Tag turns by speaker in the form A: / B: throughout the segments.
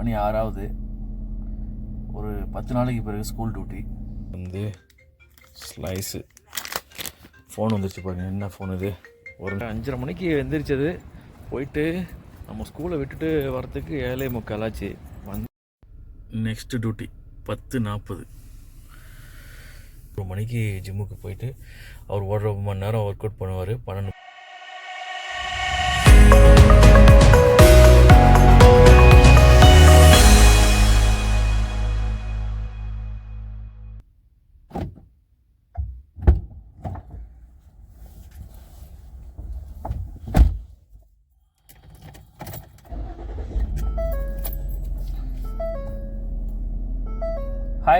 A: மணி ஆறாவது. ஒரு பத்து நாளைக்கு பிறகு ஸ்கூல் டியூட்டி.
B: வந்து ஸ்லைஸு. ஃபோன் வந்துருச்சு பாருங்க என்ன ஃபோன் இது? ஒரு அஞ்சரை மணிக்கு எந்திரிச்சது. போயிட்டு நம்ம ஸ்கூலை விட்டுட்டு வரத்துக்கு ஏழை முக்கால் ஆச்சு. வந்து நெக்ஸ்ட் டியூட்டி பத்து நாற்பது. ஒரு மணிக்கு ஜிம்முக்கு போயிட்டு அவர் ஒரு மணி நேரம் ஒர்க் அவுட் பண்ணுவார். பன்னெண்டு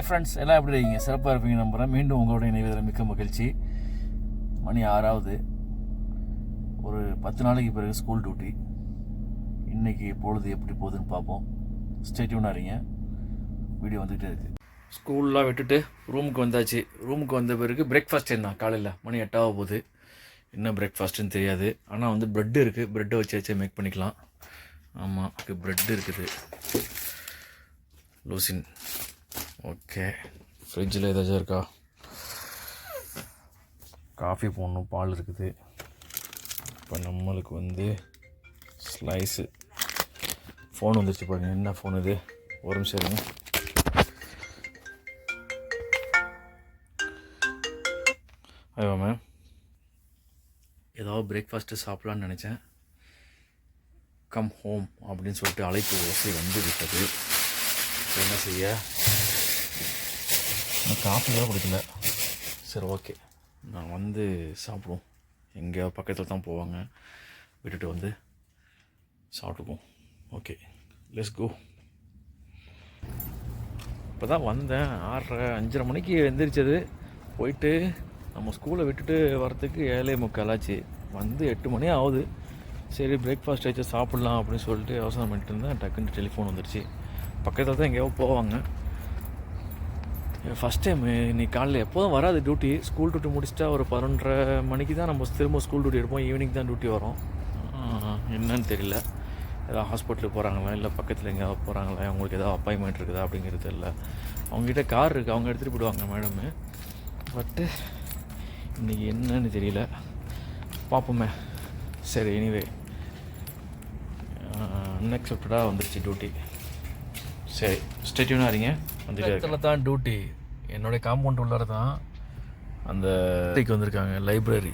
A: ஹாய் ஃப்ரெண்ட்ஸ் எல்லாம் எப்படி இருக்கீங்க? சிறப்பாக இருப்பீங்க நம்புகிறேன். மீண்டும் உங்களுடைய இணைவதில் மிக்க மகிழ்ச்சி. மணி ஆறாவது. ஒரு பத்து நாளைக்கு பிறகு ஸ்கூல் டியூட்டி இன்றைக்கி பொழுது எப்படி போகுதுன்னு பார்ப்போம். ஸ்டேட்யூனாக இருங்க. வீடியோ வந்துகிட்டே இருக்குது
B: ஸ்கூல்லாம் விட்டுட்டு ரூமுக்கு வந்தாச்சு. ரூமுக்கு வந்த பிறகு பிரேக்ஃபாஸ்ட் என்ன காலையில் மணி எட்டாக போகுது. என்ன பிரேக்ஃபாஸ்ட்டுன்னு தெரியாது. ஆனால் வந்து ப்ரெட் இருக்குது ப்ரெட்டை வச்சு வச்சு மேக் பண்ணிக்கலாம். ஆமாம் ப்ரெட் இருக்குது. லூசின் ஓகே ஃப்ரிட்ஜில் ஏதாச்சும் இருக்கா? காஃபி போடணும் பால் இருக்குது. இப்போ நம்மளுக்கு வந்து ஸ்லைஸு ஃபோன் வந்துருச்சு பாருங்க என்ன ஃபோன் இது? ஒரு நிமிஷம் இருங்க. ஐயோ மேம் ஏதாவது பிரேக்ஃபாஸ்ட்டு சாப்பிட்லான்னு நினச்சேன். கம் ஹோம் அப்படின்னு சொல்லிட்டு அழைப்பு ஓசை வந்து விட்டது. என்ன செய்ய? நான் காஃபி கூட குடிக்கல. சரி ஓகே நான் வந்து சாப்பிடுவோம். எங்கே பக்கத்தில் தான் போவாங்க. விட்டுட்டு வந்து சாப்பிட்டுக்குவோம். ஓகே லெஸ் கோ இப்போ தான் வந்தேன். ஆறரை அஞ்சரை மணிக்கு எந்திரிச்சது. போயிட்டு நம்ம ஸ்கூலை விட்டுட்டு வரத்துக்கு ஏழை முக்கால் ஆச்சு. வந்து எட்டு மணி ஆகுது. சரி பிரேக்ஃபாஸ்ட் ஆச்சு சாப்பிட்லாம் அப்படின்னு சொல்லிட்டு அவசரம் பண்ணிட்டு இருந்தேன். டக்குன்னு டெலிஃபோன் வந்துருச்சு. பக்கத்தில் தான் எங்கேயோ போவாங்க. ஃபஸ்ட் டைம் இன்னைக்கு காலையில் எப்போதும் வராது டியூட்டி ஸ்கூல் டியூட்டி முடிச்சிட்டா ஒரு பதினொன்றரை மணிக்கு தான் நம்ம திரும்ப ஸ்கூல் டியூட்டி எடுப்போம். ஈவினிங் தான் டியூட்டி வரும். என்னன்னு தெரியல. ஏதாவது ஹாஸ்பிட்டலுக்கு போகிறாங்களா இல்லை பக்கத்தில் எங்கேயாவது போகிறாங்களா அவங்களுக்கு ஏதாவது அப்பாயின்மெண்ட் இருக்குதா? அப்படிங்கிறது இல்லை அவங்ககிட்ட கார் இருக்குது அவங்க எடுத்துகிட்டு போயிடுவாங்க மேடமு பட்டு இன்றைக்கி என்னன்னு தெரியல. பார்ப்போமே. சரி எனிவே அன்எக்ஸ்பெக்டடாக வந்துருச்சு டியூட்டி சரி ஸ்டேட்யூனாக இருங்க.
A: இடத்துல தான் டியூட்டி என்னுடைய காம்பவுண்ட் உள்ளார தான்
B: அந்த
A: டியூட்டிக்கு வந்திருக்காங்க லைப்ரரி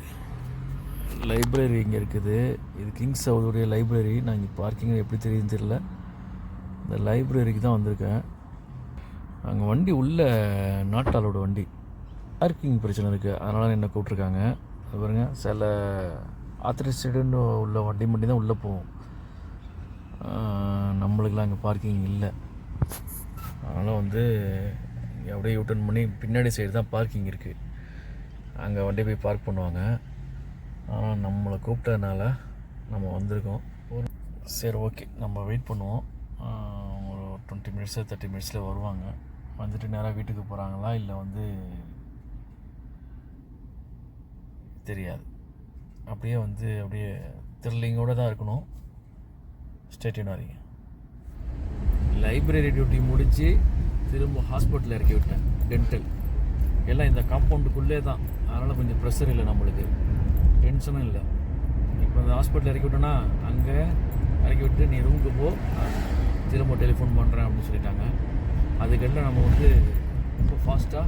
A: லைப்ரரி இங்கே இருக்குது. இது கிங்ஸ் சவுதுடைய லைப்ரரி நான் இங்கே பார்க்கிங் எப்படி தெரியுதுன்னு தெரியல. இந்த லைப்ரரிக்கு தான் வந்திருக்கேன். அங்கே வண்டி உள்ள நாட்டாளோட வண்டி. பார்க்கிங் பிரச்சனை இருக்குது அதனால் என்ன கூப்பிட்ருக்காங்க அது பாருங்க சில ஆத்தரைஸ்டுன்னு உள்ள வண்டி மட்டும் தான் உள்ளே ஆஹ் நம்மளுக்கெல்லாம் அங்கே பார்க்கிங் இல்லை. அதனால் வந்து இங்கே அப்படியே யூட்டர்ன் பண்ணி பின்னாடி சைடு தான் பார்க்கிங் இருக்குது அங்கே வண்டி போய் பார்க் பண்ணுவாங்க. ஆனால் நம்மளை கூப்பிட்டதுனால நம்ம வந்திருக்கோம். ஒரு சரி ஓகே நம்ம வெயிட் பண்ணுவோம். ஒரு டுவெண்ட்டி மினிட்ஸு தேர்ட்டி மினிட்ஸில் வருவாங்க. வந்துட்டு நேராக வீட்டுக்கு போகிறாங்களா இல்லை வந்து தெரியாது. அப்படியே வந்து அப்படியே த்ரில்லிங்கோடு தான் இருக்கணும். ஸ்டேட்டின் வரீங்க லைப்ரரி டியூட்டி முடித்து திரும்ப ஹாஸ்பிட்டலில் இறக்கி விட்டேன். டென்டல் எல்லாம் இந்த காம்பவுண்டுக்குள்ளே தான் அதனால் கொஞ்சம் ப்ரெஷர் இல்லை நம்மளுக்கு. டென்ஷனும் இல்லை. இப்போ இந்த ஹாஸ்பிட்டல் இறக்கி விட்டோன்னா அங்கே இறக்கி விட்டு நீ ரூமுக்கு போ. திரும்ப டெலிஃபோன் பண்ணுறேன் அப்படின்னு சொல்லிட்டாங்க. அதுக்கெல்லாம் நம்ம வந்து ரொம்ப ஃபாஸ்ட்டாக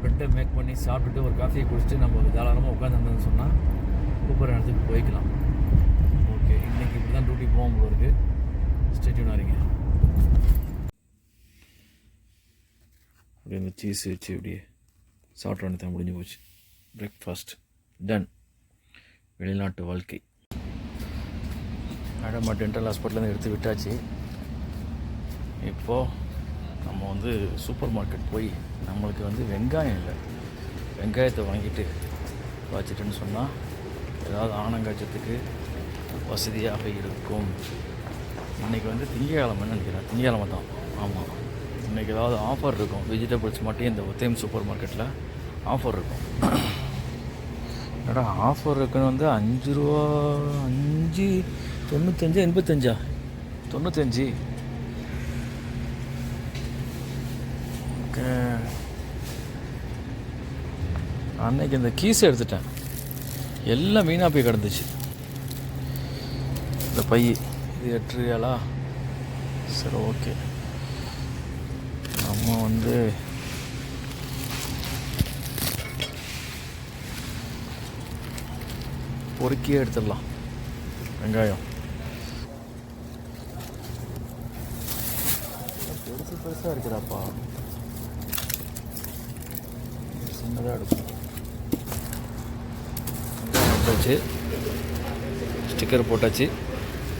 A: ப்ரெட்டை மேக் பண்ணி சாப்பிட்டுட்டு ஒரு காஃபியை குடிச்சிட்டு நம்ம தாராளமாக உட்காந்துருந்தோம்னு சொன்னால் கூப்பிட்ற இடத்துக்கு போய்க்கலாம். ஓகே இன்றைக்கி இப்படி தான் டியூட்டி போகும்போது இருக்குது ஸ்டேட்யூனாக இருங்க
B: அப்படியே இந்த சீஸ் வச்சு அப்படியே சாப்பிட்ட தான் முடிஞ்சு போச்சு. பிரேக்ஃபாஸ்ட் டன் வெளிநாட்டு வாழ்க்கை.
A: மேடம் டென்டல் ஹாஸ்பிட்டலேருந்து எடுத்து விட்டாச்சு. இப்போது நம்ம வந்து சூப்பர் மார்க்கெட் போய் நம்மளுக்கு வந்து வெங்காயம் இல்லை. வெங்காயத்தை வாங்கிட்டு வச்சுட்டுன்னு சொன்னால் ஏதாவது ஆனங்காய்ச்சத்துக்கு வசதியாக இருக்கும். இன்றைக்கி வந்து திங்கக்கிழமைன்னு நினைக்கிறேன். திங்கக்கிழமை தான். ஆமாம் இன்றைக்கி ஏதாவது ஆஃபர் இருக்கும். வெஜிடபிள்ஸ் மட்டும் இந்த ஒத்தேம் சூப்பர் மார்க்கெட்டில் ஆஃபர் இருக்கும். என்னடா ஆஃபர் இருக்குன்னு வந்து அஞ்சு ரூபா அஞ்சு தொண்ணூத்தஞ்சா எண்பத்தஞ்சா? தொண்ணூத்தஞ்சு. ஓகே. அன்னைக்கு இந்த கீஸ் எடுத்துட்டேன். எல்லாம் மீனாக போய் கிடந்துச்சு. இந்த பையன். இது எட்டு ரியாலா சரி ஓகே. நம்ம வந்து பொறுக்கியே எடுத்துடலாம். வெங்காயம். பெருசு பெருசாக இருக்கிறாப்பா சின்னதாக எடுக்கும் வெங்காயம் போட்டாச்சு. ஸ்டிக்கர் போட்டாச்சு.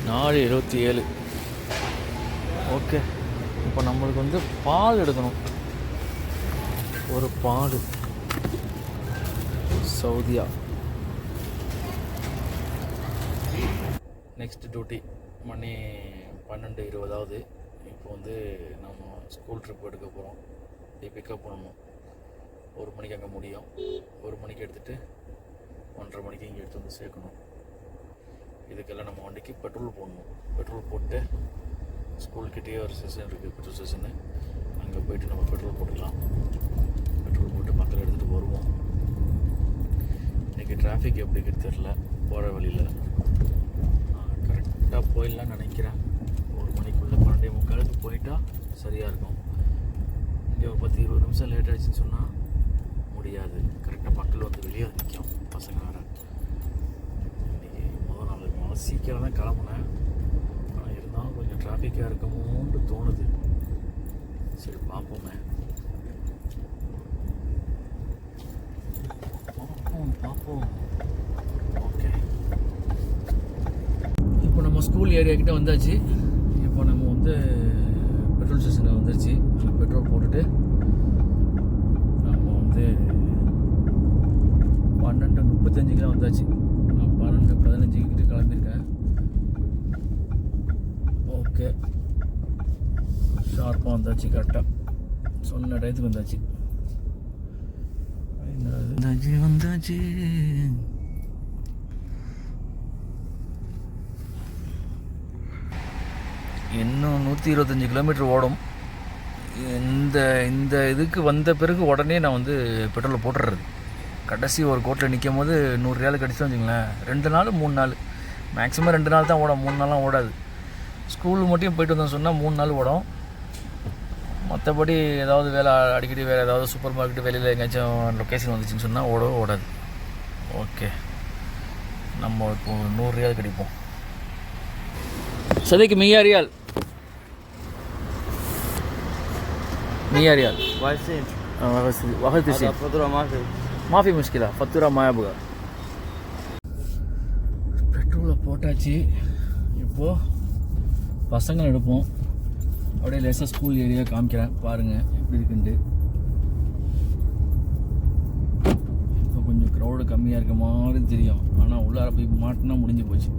A: நாலு எழுபத்தி ஏழு. ஓகே. இப்போ நம்மளுக்கு வந்து பால் எடுக்கணும். ஒரு பால். சவுதியா. நெக்ஸ்ட் டியூட்டி மணி பன்னெண்டு இருபதாவது. இப்போ வந்து நம்ம ஸ்கூல் ட்ரிப் எடுக்க போகிறோம் போய் பிக்கப் பண்ணணும். ஒரு மணிக்கு அங்கே முடியும். ஒரு மணிக்கு எடுத்துகிட்டு ஒன்றரை மணிக்கு இங்கே எடுத்து வந்து சேர்க்கணும். இதுக்கெல்லாம் நம்ம வண்டிக்கு பெட்ரோல் போடணும். பெட்ரோல் போட்டு ஸ்கூல்கிட்டேயே ஒரு ஸ்டேஷன் இருக்குது பெட்ரோல் ஸ்டேஷனு அங்கே போயிட்டு நம்ம பெட்ரோல் போட்டுக்கலாம். பெட்ரோல் போட்டு மக்கள் எடுத்துகிட்டு வருவோம். இன்றைக்கி டிராஃபிக் எப்படி தெரில போகிற வழியில். கரெக்டாக போயிடலாம்னு நினைக்கிறேன். ஒரு மணிக்குள்ளே பன்னெண்டே முக்காலுக்கு போயிட்டால் சரியாக இருக்கும். இங்கே ஒரு பத்து இருபது நிமிஷம் லேட் ஆயிடுச்சுன்னு சொன்னால் முடியாது. கரெக்டாக மக்கள் வந்து வெளியே நிற்கும் பசங்க வேறு இன்னைக்கு முதல் நாள் முதல்ல சீக்கிரம் தான் கிளம்புனேன். ஆனால் இருந்தாலும் கொஞ்சம் டிராஃபிக்காக இருக்கமோன்னு தோணுது. சரி பார்ப்போமே. பார்ப்போம் பார்ப்போம். ஓகே. இப்போ நம்ம ஸ்கூல் ஏரியா கிட்ட வந்தாச்சு. இப்போ நம்ம வந்து பெட்ரோல் ஸ்டேஷனில் வந்துருச்சு. பெட்ரோல் போட்டுட்டு நம்ம வந்து பன்னெண்டு முப்பத்தஞ்சுக்கெலாம் வந்தாச்சு. நான் பன்னெண்டு பதினஞ்சு கிட்ட கிளம்பி ஓகே ஷார்ப்பாக வந்தாச்சு கரெக்டாக சொன்ன டயத்துக்கு வந்தாச்சு. வந்தாச்சு வந்தாச்சு. இன்னும் நூற்றி இருபத்தஞ்சி கிலோமீட்டர் ஓடும். இந்த இந்த இதுக்கு வந்த பிறகு உடனே நான் வந்து பெட்ரோலை போட்டுடுறது. கடைசி ஒரு கோட்டில் நிற்கும் போது நூறு ரியால் கிடச்சி வச்சுங்களேன். ரெண்டு நாள் மூணு நாள். மேக்ஸிமம் ரெண்டு நாள் தான் ஓடும். மூணு நாள்லாம் ஓடாது. ஸ்கூல் மட்டும் போயிட்டு வந்தோம்னு சொன்னால் மூணு நாள் ஓடும். மற்றபடி ஏதாவது வேலை அடிக்கடி வேறு ஏதாவது சூப்பர் மார்க்கெட் வெளியில் எங்கேயாச்சும் லொக்கேஷன் வந்துச்சுன்னு சொன்னால் ஓடவும் ஓடாது. ஓகே நம்ம இப்போ நூறுரூவாவது கிடைப்போம். சதைக்கு மியாரியால் மியாரியால் மாஃபி முஷ்கிலா ஃபத்துரா மாயாபுகா. பெட்ரோலை போட்டாச்சு. இப்போது பசங்களை எடுப்போம். அப்படியே லேசாக ஸ்கூல் ஏரியா காமிக்கிறேன். பாருங்கள் எப்படி இருக்குன்ட்டு. இப்போ கொஞ்சம் க்ரௌடு கம்மியாக இருக்க மாதிரி தெரியும். ஆனால் உள்ளார போய் மாட்டினா முடிஞ்சு போச்சு.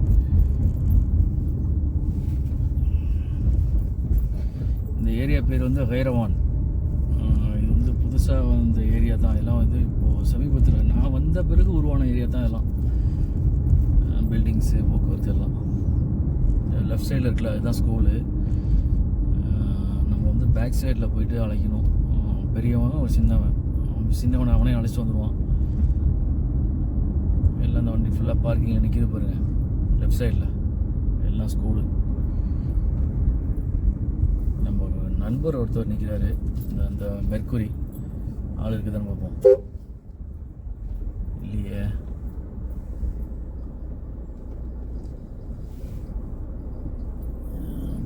A: இந்த ஏரியா பேர் வந்து ஹைரவான். இது வந்து புதுசாக வந்த ஏரியா தான். எல்லாம் வந்து இப்போது சமீபத்தில் நான் வந்த பிறகு உருவான ஏரியா தான் எல்லாம் பில்டிங்ஸு போக்குவரத்து எல்லாம். லெஃப்ட் சைடில் இருக்கல இதுதான் ஸ்கூலு நம்ம வந்து பேக் சைடில் போயிட்டு அழைக்கணும். பெரியவன் ஒரு சின்னவன். சின்னவனை அவனே அழைச்சிட்டு வந்துடுவான் எல்லாம் அந்த வண்டி ஃபுல்லாக பார்க்கிங்கில் நிற்கிது பாருங்கள் லெஃப்ட் சைடில் எல்லாம் ஸ்கூலு நம்ம நண்பர் ஒருத்தர் நிற்கிறாரு இந்த அந்த மெர்க்குரி ஆள் இருக்குதான்னு பார்ப்போம் இல்லையே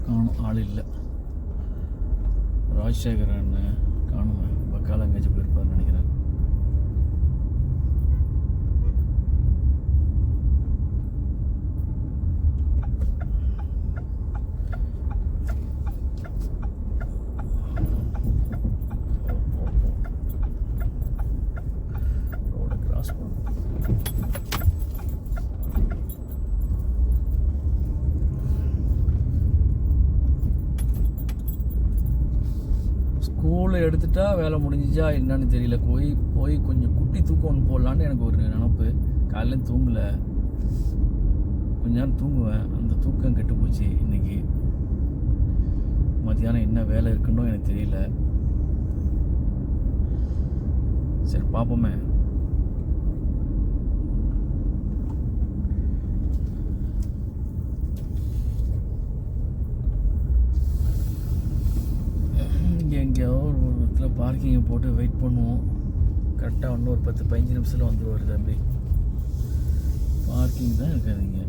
A: காணும் ஆள் இல்லை. ராஜசேகர் அண்ணன் காணுமே பக்கால எங்கேயாச்சும் போயிருப்பாருன்னு நினைக்கிறேன். ஸ்கூலில் எடுத்துட்டா வேலை முடிஞ்சிச்சா என்னன்னு தெரியல. போய் போய் கொஞ்சம் குட்டி தூக்கம் ஒன்று போடலான்னு எனக்கு ஒரு நினப்பு. காலையில் தூங்கலை. கொஞ்ச நேரம் தூங்குவேன். அந்த தூக்கம் கெட்டு போச்சு இன்னைக்கு. மத்தியானம் என்ன வேலை இருக்குன்னு எனக்கு தெரியல. சரி பார்ப்போமே இங்கே எங்கேயாவது ஒரு இடத்துல பார்க்கிங்கை போட்டு வெயிட் பண்ணுவோம். கரெக்டாக இன்னும் ஒரு பத்து பதினஞ்சு நிமிஷத்தில் வந்துடுவார் தம்பி. பார்க்கிங் தான் இருக்காதிங்க.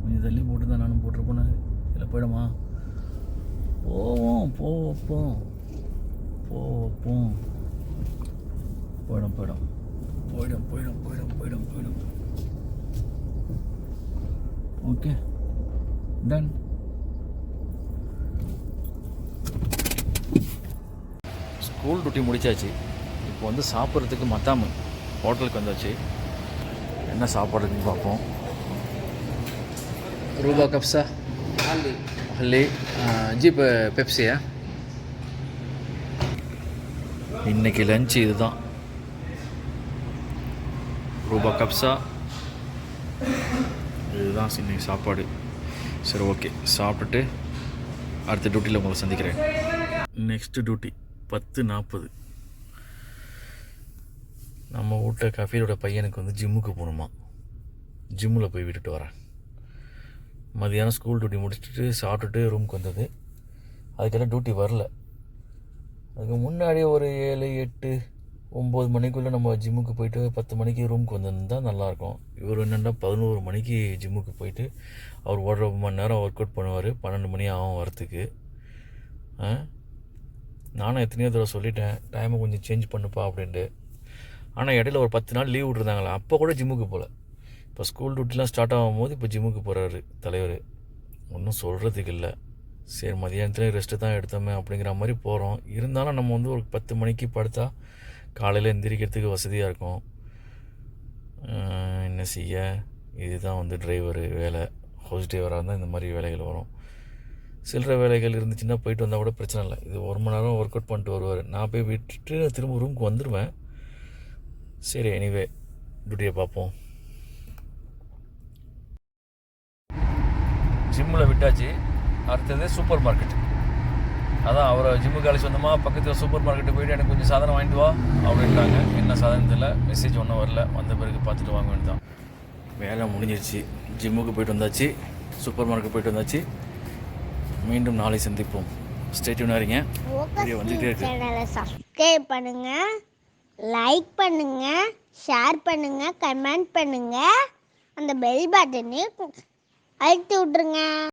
A: கொஞ்சம் தள்ளி போட்டு தான் நானும் போட்டிருப்போனேன் இதில் போயிடுமா? போவோம் போவோம் போவோம். போயிடும் போயிடும். போயிடும் போயிடும் போயிடும் போயிடும் போயிடும். ஓகே டன் ஸ்கூல் டியூட்டி முடிச்சாச்சு. இப்போ வந்து சாப்பிட்றதுக்கு மத்தாமு ஹோட்டலுக்கு வந்தாச்சு. என்ன சாப்பாடுன்னு பார்ப்போம்.
B: ரூபா கப்ஸா
C: Hali.
B: ஹல்லி ஜீப் பெப்சியா?
A: இன்னைக்கு லஞ்ச் இதுதான். ரூபா கப்ஸா இதுதான் இன்னைக்கு சாப்பாடு. சரி ஓகே சாப்பிட்டுட்டு அடுத்த டியூட்டியில் உங்களை சந்திக்கிறேன். நெக்ஸ்ட் டியூட்டி பத்து நாற்பது நம்ம வீட்டில் கஃபீரோட பையனுக்கு வந்து ஜிம்முக்கு போகணுமா ஜிம்மில் போய் விட்டுட்டு வரேன். மதியானம் ஸ்கூல் டியூட்டி முடிச்சுட்டு சாப்பிட்டுட்டு ரூமுக்கு வந்தது. அதுக்கெல்லாம் டியூட்டி வரல. அதுக்கு முன்னாடி ஒரு ஏழு எட்டு ஒம்பது மணிக்குள்ளே நம்ம ஜிம்முக்கு போயிட்டு பத்து மணிக்கு ரூமுக்கு வந்திருந்தா நல்லாயிருக்கும். இவர் என்னென்னா பதினோரு மணிக்கு ஜிம்முக்கு போயிட்டு அவர் ஒரு மணி நேரம் ஒர்க் அவுட் பண்ணுவார். பன்னெண்டு மணி ஆகும் வரத்துக்கு ஆ? நானும் எத்தனையோ தடவை சொல்லிட்டேன் டைமை கொஞ்சம் சேஞ்ச் பண்ணுப்பா அப்படின்ட்டு. ஆனால் இடையில ஒரு பத்து நாள் லீவ் விட்ருந்தாங்களா அப்போ கூட ஜிம்முக்கு போகல இப்போ ஸ்கூல் டியூட்டிலாம் ஸ்டார்ட் ஆகும்போது இப்போ ஜிம்முக்கு போகிறாரு தலைவர். ஒன்றும் சொல்கிறதுக்கு இல்லை. சரி மதியானத்துலேயும் ரெஸ்ட்டு தான் எடுத்தோமே அப்படிங்கிற மாதிரி போகிறோம் இருந்தாலும் நம்ம வந்து ஒரு பத்து மணிக்கு படுத்தா காலையில் எந்திரிக்கிறதுக்கு வசதியாக இருக்கும். என்ன செய்ய? இதுதான் வந்து டிரைவரு வேலை. ஹவுஸ் டிரைவராக இருந்தால் இந்த மாதிரி வேலைகள் வரும். சில்லற வேலைகள் இருந்துச்சுன்னா போயிட்டு வந்தால் கூட பிரச்சனை இல்லை. இது ஒரு மணி நேரம் ஒர்க் அவுட் பண்ணிட்டு வருவார். நான் போய் விட்டுட்டு திரும்ப ரூமுக்கு வந்துடுவேன் சரி எனிவே டியூட்டியை பார்ப்போம். ஜிம்மில் விட்டாச்சு. அடுத்தது சூப்பர் மார்க்கெட் அதான் அவரை ஜிம்முக்கு காலேஜ் வந்தோமா பக்கத்தில் சூப்பர் மார்க்கெட்டு போயிட்டு எனக்கு கொஞ்சம் சாதனம் வாங்கிட்டு வா அப்படின்ட்டாங்க என்ன சாதனம் தெரியல மெசேஜ் ஒன்றும் வரல. வந்த பிறகு பார்த்துட்டு வாங்க வேண்டியதான் வேலை முடிஞ்சிருச்சு. ஜிம்முக்கு போயிட்டு வந்தாச்சு. சூப்பர் மார்க்கெட் போயிட்டு வந்தாச்சு. மீண்டும் நாளை சந்திப்போம். ஸ்டேட்யூனாக இருங்க. வீடியோ வந்துகிட்டே இருக்கு.
D: சேனலை சப்ஸ்கிரைப் பண்ணுங்க. லைக் பண்ணுங்க. ஷேர் பண்ணுங்க. கமெண்ட் பண்ணுங்க. அந்த பெல் பட்டனையும் அழுத்தி விட்ருங்க